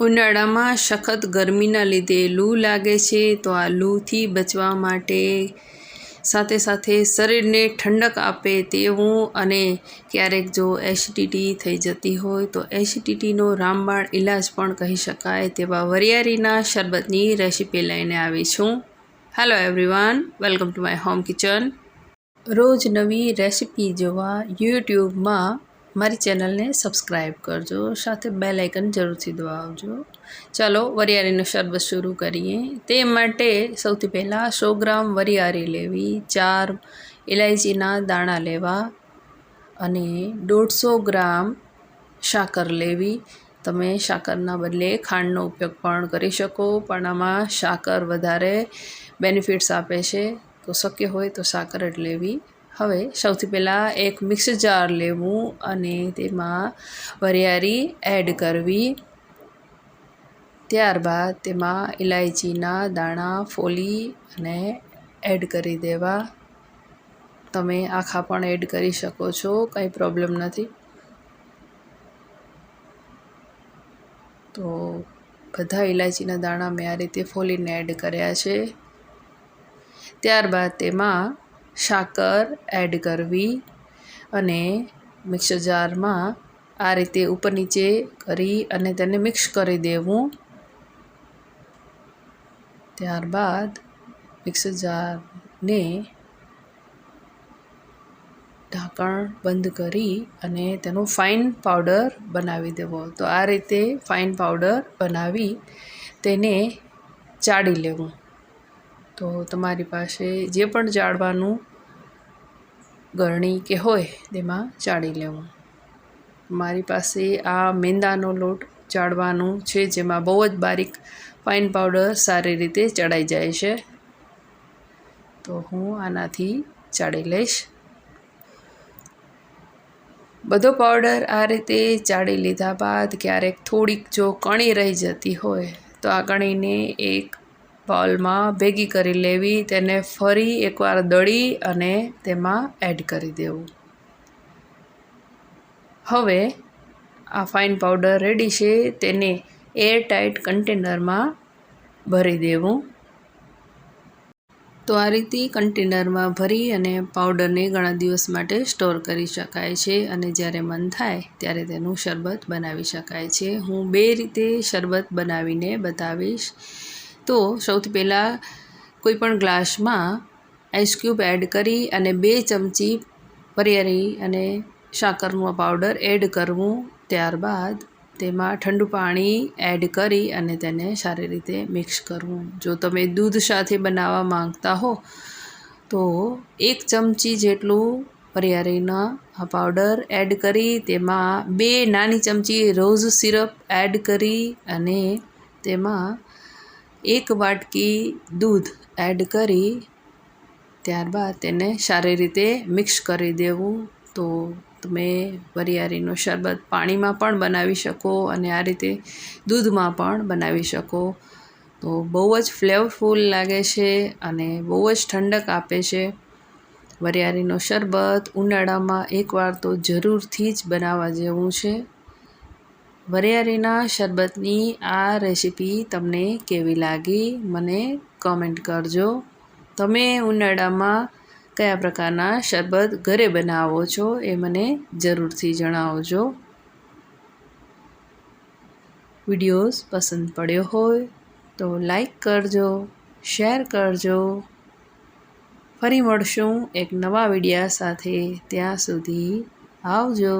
ઉનાળામાં સખત ગરમીના લીધે લૂ લાગે છે, તો આ લૂથી બચવા માટે સાથે સાથે શરીરને ઠંડક આપે તેવું અને ક્યારેક જો એસિડિટી થઈ જતી હોય તો એસિડિટીનો રામબાણ ઇલાજ પણ કહી શકાય તેવા વરિયાળીના શરબતની રેસીપી લઈને આવી છું. Hello everyone welcome to my home kitchen રોજ નવી રેસીપી જોવા યુટ્યુબમાં મારી ચેનલને સબસ્ક્રાઈબ કરજો, સાથે બે લાઇકન જરૂરથી દબાવજો. ચાલો, વરિયાળીનું શરબત શરૂ કરીએ. તે માટે સૌથી પહેલાં સો ગ્રામ વરિયાળી લેવી, ચાર ઇલાયચીના દાણા લેવા અને દોઢસો ગ્રામ સાકર લેવી. તમે સાકરના બદલે ખાંડનો ઉપયોગ પણ કરી શકો, પણ આમાં સાકર વધારે બેનિફિટ્સ આપે છે. તો શક્ય હોય તો સાકર જ લેવી. હવે સૌથી પહેલાં એક મિક્સ જાર લેવું અને તેમાં વરિયાળી એડ કરવી. ત્યારબાદ તેમાં ઇલાયચીના દાણા ફોલી અને એડ કરી દેવા. તમે આખા પણ એડ કરી શકો છો, કંઈ પ્રોબ્લેમ નથી. તો બધા ઇલાયચીના દાણા મેં આ રીતે ફોલીને એડ કર્યા છે. ત્યારબાદ તેમાં સાકર એડ કરવી અને મિક્સર જારમાં આ રીતે ઉપર નીચે કરી અને તેને મિક્સ કરી દેવું. ત્યારબાદ મિક્સર જારને ઢાંકણ બંધ કરી અને તેનો ફાઇન પાવડર બનાવી દેવો. તો આ રીતે ફાઇન પાવડર બનાવી તેને ચાળી લેવું. તો તમારી પાસે જે પણ ચાળવાનું ગરણી કે હોય તેમાં ચાળી લેવું. મારી પાસે આ મેંદાનો લોટ ચાળવાનું છે, જેમાં બહુ જ બારીક ફાઇન પાવડર સારી રીતે ચડાઈ જાય છે. તો હું આનાથી ચાળી લઈશ. બધો પાવડર આ રીતે ચાળી લીધા બાદ ક્યારેક થોડીક જો કણી રહી જતી હોય, તો આ કણીને એક બોલમાં ભેગી કરી લેવી, તેને ફરી એકવાર દળી અને તેમાં એડ કરી દેવું. હવે આ ફાઇન પાવડર રેડી છે, તેને એર ટાઈટ કન્ટેનરમાં ભરી દેવું. તો આ રીતે કન્ટેનરમાં ભરી અને પાવડરને ઘણા દિવસ માટે સ્ટોર કરી શકાય છે અને જ્યારે મન થાય ત્યારે તેનું શરબત બનાવી શકાય છે. હું બે રીતે શરબત બનાવીને બતાવીશ. તો સૌથી પહેલાં કોઈપણ ગ્લાસમાં આઈસક્યુબ એડ કરી અને બે ચમચી વરિયાળી અને સાકરનો પાવડર એડ કરવું. ત્યારબાદ તેમાં ઠંડુ પાણી એડ કરી અને તેને સારી રીતે મિક્સ કરવું. જો તમે દૂધ સાથે બનાવવા માંગતા હો, તો એક ચમચી જેટલું વરિયાળીના આ પાવડર એડ કરી, તેમાં બે નાની ચમચી રોઝ સિરપ એડ કરી અને તેમાં એક વાટકી દૂધ એડ કરી ત્યારબાદ તેને સારી રીતે મિક્સ કરી દેવું. તો તમે વરિયાળીનું શરબત પાણીમાં પણ બનાવી શકો અને આ રીતે દૂધમાં પણ બનાવી શકો. તો બહુ જ ફ્લેવરફુલ લાગે છે અને બહુ જ ઠંડક આપે છે. વરિયાળીનું શરબત ઉનાળામાં એકવાર તો જરૂરથી જ બનાવવા જેવું છે. વરિયાળીના શરબતની આ રેસીપી તમને કેવી લાગી મને કમેન્ટ કરજો. તમે ઉનાળામાં કયા પ્રકારના શરબત ઘરે બનાવો છો એ મને જરૂરથી જણાવજો. વિડીયોઝ પસંદ પડ્યો હોય તો લાઈક કરજો, શેર કરજો. ફરી મળશું એક નવા વિડીયા સાથે ત્યાં સુધી આવજો.